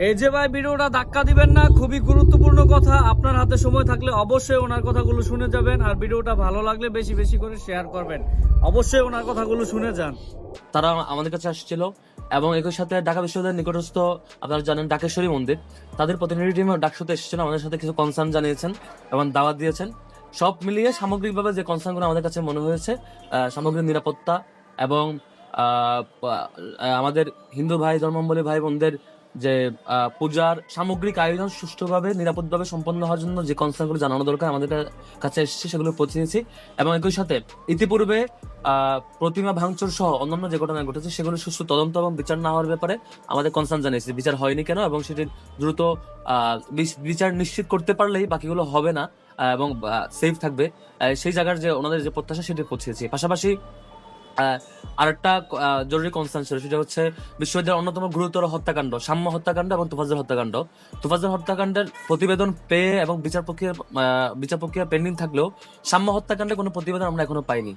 এই যে ভাই ভিডিওটা ধাক্কা দিবেন না, খুবই গুরুত্বপূর্ণ কথা। আপনার হাতে সময় থাকলে অবশ্যই ওনার কথাগুলো শুনে যাবেন আর ভিডিওটা ভালো লাগলে বেশি বেশি করে শেয়ার করবেন। অবশ্যই ওনার কথাগুলো শুনে যান। তারা আমাদের কাছে আসছিল এবং একই সাথে ঢাকা বিশ্ববিদ্যালয়ের নিকটস্থ, আপনারা জানেন ডাকেশ্বরী মন্দির। তাদের প্রতিনিধি টিম ডাকসুতে এসেছিল, আমাদের সাথে কিছু কনসার্ন জানিয়েছেন এবং দাওয়াত দিয়েছেন। সব মিলিয়ে সামগ্রিকভাবে যে কনসার্নগুলো আমাদের কাছে মনে হয়েছে সামগ্রিক নিরাপত্তা এবং আমাদের হিন্দু ভাই ধর্মাবলী ভাই বোনদের যে পূজার সামগ্রিক আয়োজন সুষ্ঠুভাবে, নিরাপদভাবে সম্পন্ন হওয়ার জন্য যে কনসার্নগুলো জানানো দরকার আমাদের কাছে এসেছে, সেগুলো পৌঁছেছি। এবং একই সাথে ইতিপূর্বে প্রতিমা ভাঙচুর সহ অন্যান্য যে ঘটনা ঘটেছে, সেগুলো সুষ্ঠু তদন্ত এবং বিচার না হওয়ার ব্যাপারে আমাদের কনসার্ন জানিয়েছে। বিচার হয়নি কেন? এবং সেটির দ্রুত বিচার নিশ্চিত করতে পারলেই বাকিগুলো হবে না এবং সেফ থাকবে। সেই জায়গার যে, ওনাদের যে প্রত্যাশা, সেটি পৌঁছেছি। পাশাপাশি আরেকটা জরুরি কনসার্ন ছিল, সেটা হচ্ছে বিশ্ববিদ্যালয়ের অন্যতম গুরুতর হত্যাকাণ্ড, সাম্য হত্যাকাণ্ড এবং তুফাজের হত্যাকাণ্ড। তুফাজের হত্যাকাণ্ডের প্রতিবেদন পেয়ে এবং বিচার প্রক্রিয়া বিচার প্রক্রিয়া পেন্ডিং থাকলেও সাম্য হত্যাকাণ্ডে কোনো প্রতিবেদন আমরা এখনও পাইনি।